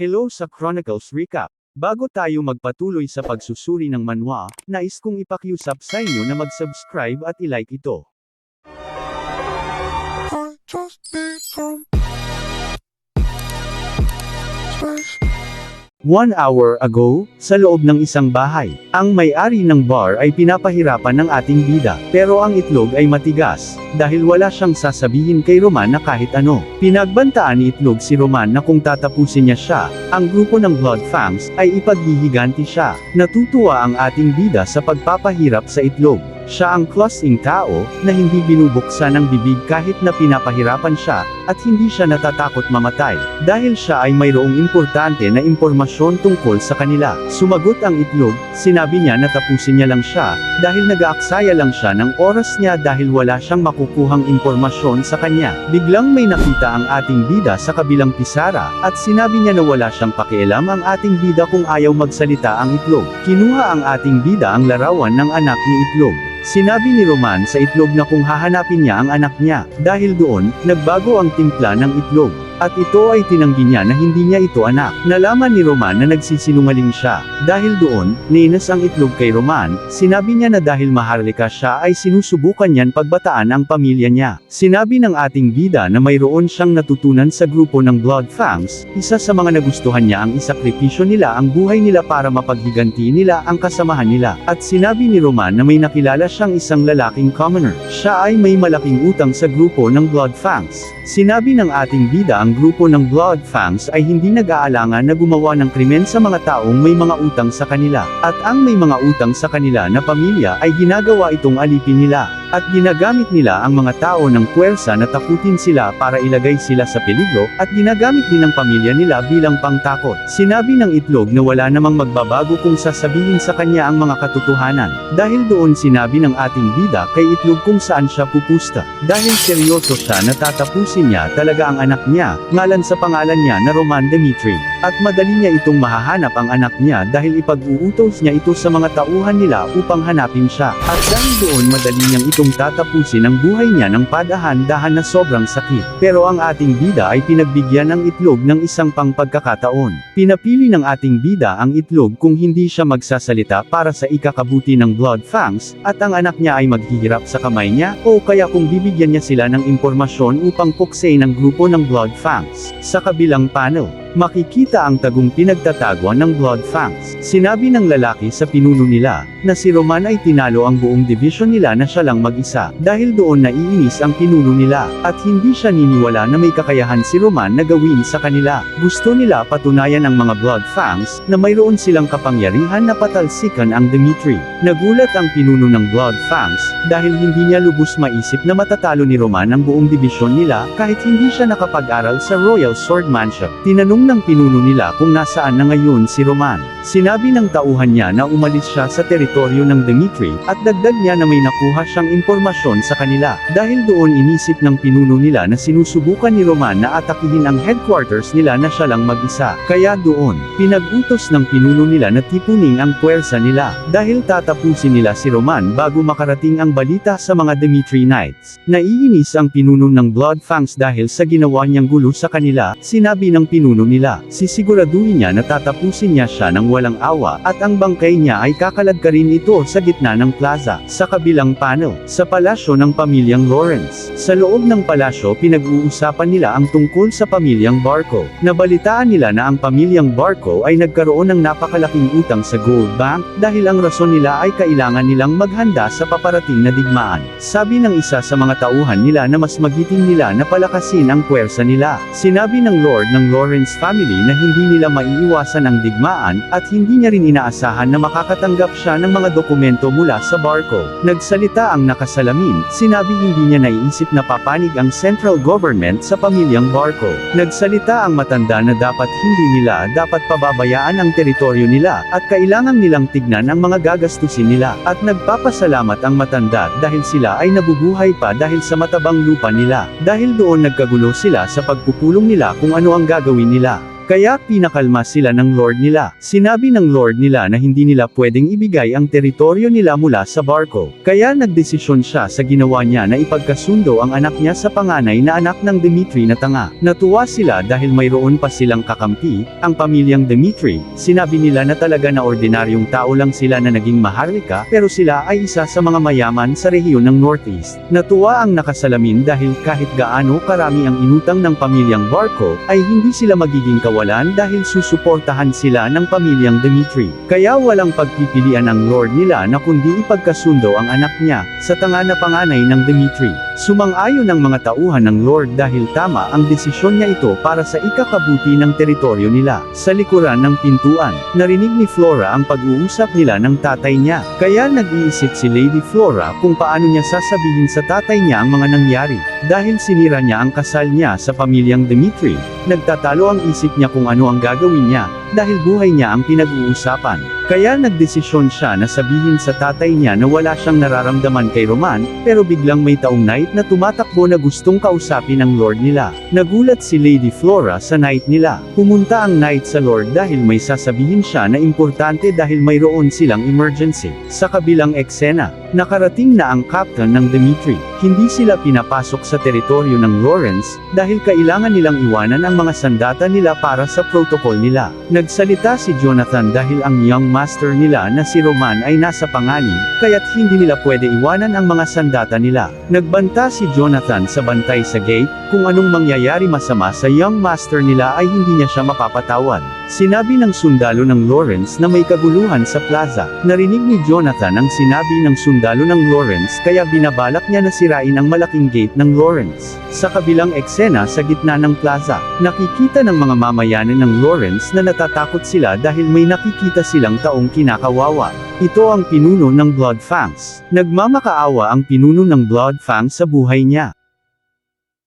Hello sa Chronicles Recap. Bago tayo magpatuloy sa pagsusuri ng manhwa, nais kong ipakiusap sa inyo na mag-subscribe at ilike ito. I just need some One hour ago, sa loob ng isang bahay, ang may-ari ng bar ay pinapahirapan ng ating bida, pero ang itlog ay matigas, dahil wala siyang sasabihin kay Roman na kahit ano. Pinagbantaan ni itlog si Roman na kung tatapusin niya siya, ang grupo ng Blood Fangs, ay ipaghihiganti siya. Natutuwa ang ating bida sa pagpapahirap sa itlog. Siya ang klaseng tao, na hindi binubuksan ang bibig kahit na pinapahirapan siya, at hindi siya natatakot mamatay, dahil siya ay mayroong importante na impormasyon tungkol sa kanila. Sumagot ang itlog, sinabi niya na tapusin niya lang siya, dahil nag-aaksaya lang siya ng oras niya dahil wala siyang makukuhang impormasyon sa kanya. Biglang may nakita ang ating bida sa kabilang pisara, at sinabi niya na wala siyang pakialam ang ating bida kung ayaw magsalita ang itlog. Kinuha ang ating bida ang larawan ng anak ni itlog. Sinabi ni Roman sa itlog na kung hahanapin niya ang anak niya, dahil doon, nagbago ang timpla ng itlog. At ito ay tinanggi niya na hindi niya ito anak. Nalaman ni Roman na nagsisinungaling siya. Dahil doon, ninas ang itlog kay Roman, sinabi niya na dahil maharlika siya ay sinusubukan niyan pagbataan ang pamilya niya. Sinabi ng ating bida na mayroon siyang natutunan sa grupo ng Blood Fangs, isa sa mga nagustuhan niya ang isakripisyo nila ang buhay nila para mapaghiganti nila ang kasamahan nila. At sinabi ni Roman na may nakilala siyang isang lalaking commoner. Siya ay may malaking utang sa grupo ng Blood Fangs. Sinabi ng ating bida ang grupo ng Blood Fangs ay hindi nag-aalangan na gumawa ng krimen sa mga taong may mga utang sa kanila. At ang may mga utang sa kanila na pamilya ay ginagawa itong alipin nila. At ginagamit nila ang mga tao ng puwersa na takutin sila para ilagay sila sa peligro, at ginagamit din ng pamilya nila bilang pangtakot. Sinabi ng itlog na wala namang magbabago kung sasabihin sa kanya ang mga katotohanan. Dahil doon sinabi ng ating bida kay itlog kung saan siya pupusta. Dahil seryoso siya na tatapusin niya talaga ang anak niya, ngalan sa pangalan niya na Roman Dimitri. At madali niya itong mahahanap ang anak niya dahil ipag-uutos niya ito sa mga tauhan nila upang hanapin siya. At dahil doon madali niyang itong tatapusin ang buhay niya ng padahan-dahan na sobrang sakit. Pero ang ating bida ay pinagbigyan ng itlog ng isang pang pagkakataon. Pinapili ng ating bida ang itlog kung hindi siya magsasalita para sa ikakabuti ng Blood Fangs, at ang anak niya ay maghihirap sa kamay niya, o kaya kung bibigyan niya sila ng impormasyon upang puksain ang grupo ng Blood Fangs. Sa kabilang panel, makikita ang tagong pinagtatagwan ng Blood Fangs. Sinabi ng lalaki sa pinuno nila, na si Roman ay tinalo ang buong division nila na siya lang mag-isa, dahil doon naiinis ang pinuno nila, at hindi siya niniwala na may kakayahan si Roman na gawin sa kanila. Gusto nila patunayan ang mga Blood Fangs, na mayroon silang kapangyarihan na patalsikan ang Dimitri. Nagulat ang pinuno ng Blood Fangs, dahil hindi niya lubos maisip na matatalo ni Roman ang buong division nila, kahit hindi siya nakapag-aral sa Royal Swordmanship. Tinanong ng pinuno nila kung nasaan na ngayon si Roman. Sinabi ng tauhan niya na umalis siya sa teritoryo ng Dimitri, at dagdag niya na may nakuha siyang impormasyon sa kanila. Dahil doon inisip ng pinuno nila na sinusubukan ni Roman na atakihin ang headquarters nila na siya lang mag-isa. Kaya doon, pinag-utos ng pinuno nila na tipunin ang puwersa nila. Dahil tatapusin nila si Roman bago makarating ang balita sa mga Dimitri Knights. Naiinis ang pinuno ng Blood Fangs dahil sa ginawa niyang gulo sa kanila, sinabi ng pinuno nila. Sisiguraduhin niya na tatapusin niya siya ng walang awa, at ang bangkay niya ay kakalagkarin ito sa gitna ng plaza. Sa kabilang panel, sa palasyo ng pamilyang Lawrence. Sa loob ng palasyo pinag-uusapan nila ang tungkol sa pamilyang Barco. Nabalitaan nila na ang pamilyang Barco ay nagkaroon ng napakalaking utang sa Gold Bank, dahil ang rason nila ay kailangan nilang maghanda sa paparating na digmaan. Sabi ng isa sa mga tauhan nila na mas magiting nila na palakasin ang puwersa nila. Sinabi ng Lord ng Lawrence family na hindi nila maiiwasan ang digmaan, at hindi niya rin inaasahan na makakatanggap siya ng mga dokumento mula sa Barco. Nagsalita ang nakasalamin, sinabi hindi niya naiisip na papanig ang central government sa pamilyang Barco. Nagsalita ang matanda na dapat hindi nila dapat pababayaan ang teritoryo nila, at kailangan nilang tignan ang mga gagastusin nila, at nagpapasalamat ang matanda dahil sila ay nabubuhay pa dahil sa matabang lupa nila. Dahil doon nagkagulo sila sa pagpupulong nila kung ano ang gagawin nila. Kaya pinakalma sila ng Lord nila. Sinabi ng Lord nila na hindi nila pwedeng ibigay ang teritoryo nila mula sa barko. Kaya nagdesisyon siya sa ginawa niya na ipagkasundo ang anak niya sa panganay na anak ng Dimitri na tanga. Natuwa sila dahil mayroon pa silang kakampi, ang pamilyang Dimitri. Sinabi nila na talaga na ordinaryong tao lang sila na naging maharlika, pero sila ay isa sa mga mayaman sa rehiyon ng Northeast. Natuwa ang nakasalamin dahil kahit gaano karami ang inutang ng pamilyang Barco, ay hindi sila magiging kawalan dahil susuportahan sila ng pamilyang Dimitri. Kaya walang pagpipilian ang Lord nila na kundi ipagkasundo ang anak niya, sa tanga na panganay ng Dimitri. Sumang-ayon ang mga tauhan ng Lord dahil tama ang desisyon niya ito para sa ikakabuti ng teritoryo nila. Sa likuran ng pintuan, narinig ni Flora ang pag-uusap nila ng tatay niya. Kaya nag-iisip si Lady Flora kung paano niya sasabihin sa tatay niya ang mga nangyari. Dahil sinira niya ang kasal niya sa pamilyang Dimitri, nagtatalo ang isip niya kung ano ang gagawin niya, dahil buhay niya ang pinag-uusapan. Kaya nagdesisyon siya na sabihin sa tatay niya na wala siyang nararamdaman kay Roman, pero biglang may taong knight na tumatakbo na gustong kausapin ang Lord nila. Nagulat si Lady Flora sa knight nila. Pumunta ang knight sa Lord dahil may sasabihin siya na importante dahil mayroon silang emergency. Sa kabilang eksena, nakarating na ang captain ng Dimitri. Hindi sila pinapasok sa teritoryo ng Lawrence, dahil kailangan nilang iwanan ang mga sandata nila para sa protocol nila. Nagsalita si Jonathan dahil ang young master nila na si Roman ay nasa panganib, kaya't hindi nila pwede iwanan ang mga sandata nila. Nagbanta si Jonathan sa bantay sa gate, kung anong mangyayari masama sa young master nila ay hindi niya siya mapapatawan. Sinabi ng sundalo ng Lawrence na may kaguluhan sa plaza. Narinig ni Jonathan ang sinabi ng sundalo ng Lawrence kaya binabalak niya na sirain ang malaking gate ng Lawrence. Sa kabilang eksena sa gitna ng plaza, nakikita ng mga mamayanin ng Lawrence na natatakot sila dahil may nakikita silang taong kinakawawa. Ito ang pinuno ng Blood Fangs. Nagmamakaawa ang pinuno ng Blood Fangs sa buhay niya.